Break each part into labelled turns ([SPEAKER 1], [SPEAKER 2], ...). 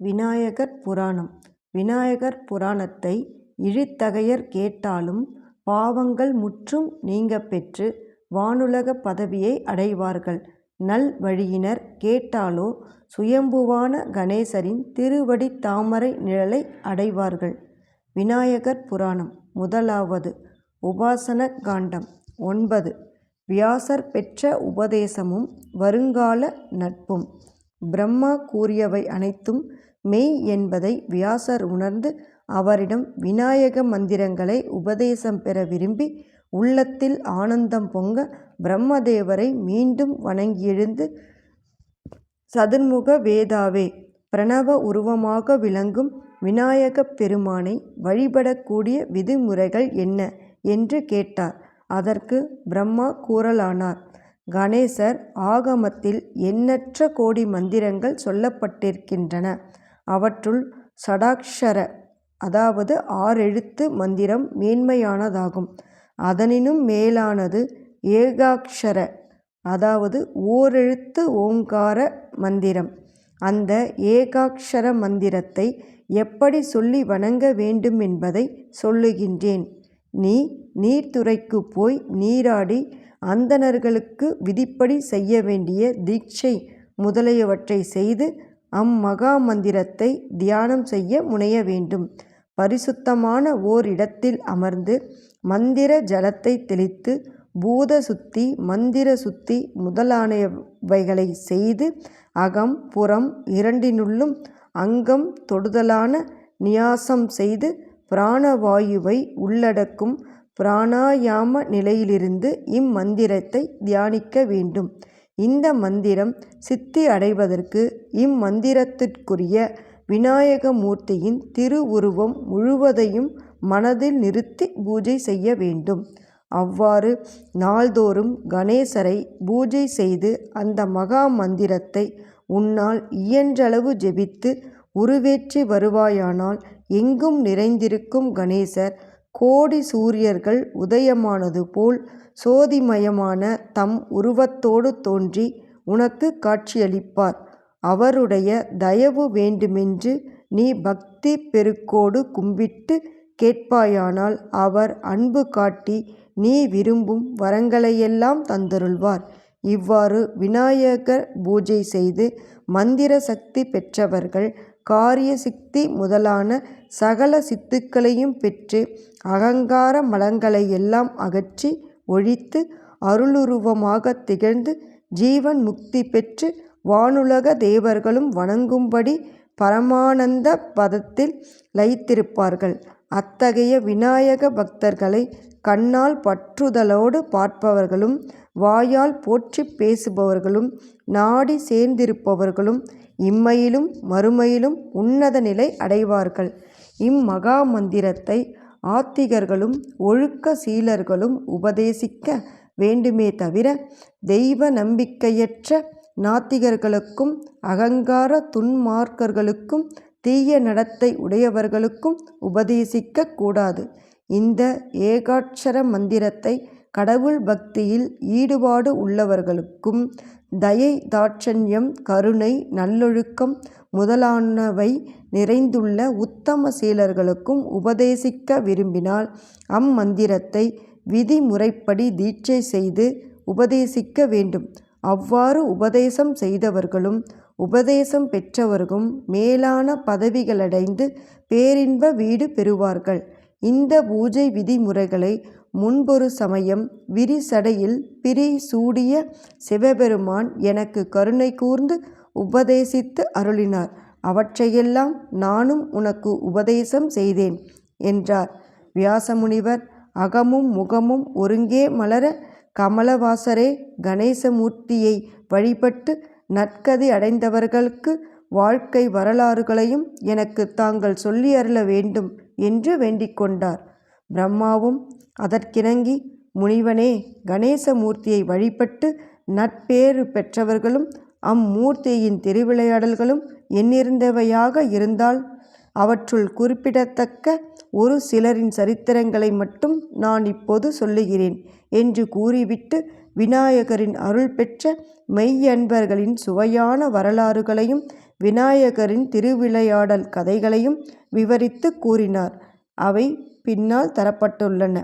[SPEAKER 1] விநாயகர் புராணம் விநாயகர் புராணத்தை இழித்தகையர் கேட்டாலும் பாவங்கள் முற்றும் நீங்க பெற்று வானுலக பதவியை அடைவார்கள். நல் வழியினர் கேட்டாலோ சுயம்புவான கணேசரின் திருவடி தாமரை நிழலை அடைவார்கள். விநாயகர் புராணம் முதலாவது உபாசன காண்டம் ஒன்பது வியாசர் பெற்ற உபதேசமும் வருங்கால நட்பும். பிரம்மா கூறியவை அனைத்தும் மெய் என்பதை வியாசர் உணர்ந்து அவரிடம் விநாயக மந்திரங்களை உபதேசம் பெற விரும்பி உள்ளத்தில் ஆனந்தம் பொங்க பிரம்மதேவரை மீண்டும் வணங்கியெழுந்து சதுர்முக வேதாவே பிரணவ உருவமாக விளங்கும் விநாயகப் பெருமானை வழிபடக்கூடிய விதிமுறைகள் என்ன? என்று கேட்டார். அதற்கு பிரம்மா கூறலானார். கணேசர் ஆகமத்தில் எண்ணற்ற கோடி மந்திரங்கள் சொல்லப்பட்டிருக்கின்றன. அவற்றுள் ஷடாக்ஷர அதாவது ஆறெழுத்து மந்திரம் மேன்மையானதாகும். அதனினும் மேலானது ஏகாக்ஷர அதாவது ஓரெழுத்து ஓங்கார மந்திரம். அந்த ஏகாக்ஷர மந்திரத்தை எப்படி சொல்லி வணங்க வேண்டும் என்பதை சொல்லுகின்றேன். நீ நீர்த்துறைக்கு போய் நீராடி அந்தணர்களுக்கு விதிப்படி செய்ய வேண்டிய தீட்சை முதலியவற்றை செய்து அம்மகா மந்திரத்தை தியானம் செய்ய முனைய வேண்டும். பரிசுத்தமான ஓரிடத்தில் அமர்ந்து மந்திர ஜலத்தை தெளித்து பூத சுத்தி மந்திர சுத்தி முதலானவைகளை செய்து அகம் புறம் இரண்டினுள்ளும் அங்கம் தொடுதலான நியாசம் செய்து பிராணவாயுவை உள்ளடக்கும் பிராணாயாம நிலையிலிருந்து இம்மந்திரத்தை தியானிக்க வேண்டும். இந்த மந்திரம் சித்தி அடைவதற்கு இம்மந்திரத்திற்குரிய விநாயக மூர்த்தியின் திருவுருவம் முழுவதையும் மனதில் நிறுத்தி பூஜை செய்ய வேண்டும். அவ்வாறு நாள்தோறும் கணேசரை பூஜை செய்து அந்த மகா மந்திரத்தை உன்னால் இயன்றளவு ஜெபித்து உருவேற்றி வருவாயானால் எங்கும் நிறைந்திருக்கும் கணேசர் கோடி சூரியர்கள் உதயமானது போல் சோதிமயமான தம் உருவத்தோடு தோன்றி உனக்கு காட்சியளிப்பார். அவருடைய தயவு வேண்டுமென்று நீ பக்தி பெருக்கோடு கும்பிட்டுக் கேட்பாயானால் அவர் அன்பு காட்டி நீ விரும்பும் வரங்களையெல்லாம் தந்தருள்வார். இவ்வாறு விநாயகர் பூஜை செய்து மந்திர சக்தி பெற்றவர்கள் காரிய சித்தி முதலான சகல சித்துக்களையும் பெற்று அகங்கார மலங்களையெல்லாம் அகற்றி ஒழித்து அருளுருவமாக திகழ்ந்து ஜீவன் முக்தி பெற்று வானுலக தேவர்களும் வணங்கும்படி பரமானந்த பதத்தில் லயித்திருப்பார்கள். அத்தகைய விநாயக பக்தர்களை கண்ணால் பற்றுதலோடு பார்ப்பவர்களும் வாயால் போற்றி பேசுபவர்களும் நாடி சேர்ந்திருப்பவர்களும் இம்மையிலும் மறுமையிலும் உன்னத நிலை அடைவார்கள். இம்மகா மந்திரத்தை ஆத்திகர்களும் ஒழுக்க சீலர்களும் உபதேசிக்க வேண்டுமே தவிர தெய்வ நம்பிக்கையற்ற நாத்திகர்களுக்கும் அகங்கார துன்மார்க்கர்களுக்கும் தீய நடத்தை உடையவர்களுக்கும் உபதேசிக்க கூடாது. இந்த ஏகாட்சர மந்திரத்தை கடவுள் பக்தியில் ஈடுபாடு உள்ளவர்களுக்கும் தயை தாட்சண்யம் கருணை நல்லொழுக்கம் முதலானவை நிறைந்துள்ள உத்தம சீலர்களுக்கும் உபதேசிக்க விரும்பினால் அம்மந்திரத்தை விதிமுறைப்படி தீட்சை செய்து உபதேசிக்க வேண்டும். அவ்வாறு உபதேசம் செய்தவர்களும் உபதேசம் பெற்றவர்களும் மேலான பதவிகளடைந்து பேரின்ப வீடு பெறுவார்கள். இந்த பூஜை விதிமுறைகளை முன்பொரு சமயம் விரிசடையில் பிரி சூடிய சிவபெருமான் எனக்கு கருணை கூர்ந்து உபதேசித்து அருளினார். அவற்றையெல்லாம் நானும் உனக்கு உபதேசம் செய்தேன் என்றார். வியாசமுனிவர் அகமும் முகமும் ஒருங்கே மலர கமலவாசரே கணேசமூர்த்தியை வழிபட்டு நற்கதி அடைந்தவர்களுக்கு வாழ்க்கை வரலாறுகளையும் எனக்கு தாங்கள் சொல்லி அருள வேண்டும் என்று வேண்டிக் கொண்டார். பிரம்மாவும் அதற்கிணங்கி முனிவனே கணேசமூர்த்தியை வழிபட்டு நட்பேறு பெற்றவர்களும் அம்மூர்த்தியின் திருவிளையாடல்களும் எண்ணிருந்தவையாக இருந்தால் அவற்றுள் குறிப்பிடத்தக்க ஒரு சிலரின் சரித்திரங்களை மட்டும் நான் இப்போது சொல்லுகிறேன் என்று கூறிவிட்டு விநாயகரின் அருள் பெற்ற மெய்யன்பர்களின் சுவையான வரலாறுகளையும் விநாயகரின் திருவிளையாடல் கதைகளையும் விவரித்து கூறினார். அவை பின்னால் தரப்பட்டுள்ளன.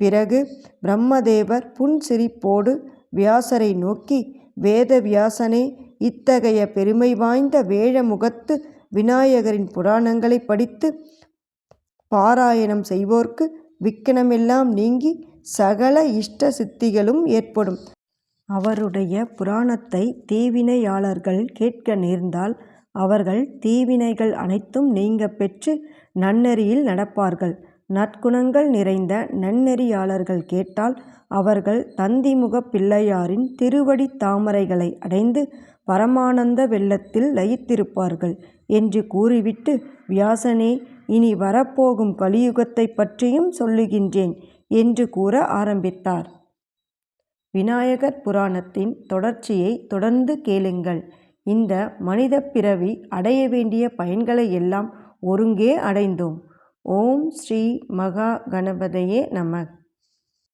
[SPEAKER 1] பிறகு பிரம்மதேவர் புன்சிரிப்போடு வியாசரை நோக்கி வேத வியாசனே இத்தகைய பெருமை வாய்ந்த வேழமுகத்து விநாயகரின் புராணங்களைப் படித்து பாராயணம் செய்வோர்க்கு விக்னமெல்லாம் நீங்கி சகல இஷ்ட சித்திகளும் ஏற்படும். அவருடைய புராணத்தை தீவினையாளர்கள் கேட்க நேர்ந்தால் அவர்கள் தீவினைகள் அனைத்தும் நீங்க பெற்று நன்னெறியில் நடப்பார்கள். நற்குணங்கள் நிறைந்த நன்னெறியாளர்கள் கேட்டால் அவர்கள் தந்திமுகப் பிள்ளையாரின் திருவடித் தாமரைகளை அடைந்து பரமானந்த வெள்ளத்தில் லயித்திருப்பார்கள் என்று கூறிவிட்டு வியாசனே இனி வரப்போகும் கலியுகத்தை பற்றியும் சொல்லுகின்றேன் என்று கூற ஆரம்பித்தார். விநாயகர் புராணத்தின் தொடர்ச்சியை தொடர்ந்து கேளுங்கள். இந்த மனிதப் பிறவி அடைய வேண்டிய பயன்களை எல்லாம் ஒருங்கே அடைந்தோம். ஓம் ஸ்ரீ மகா கணபதையே நம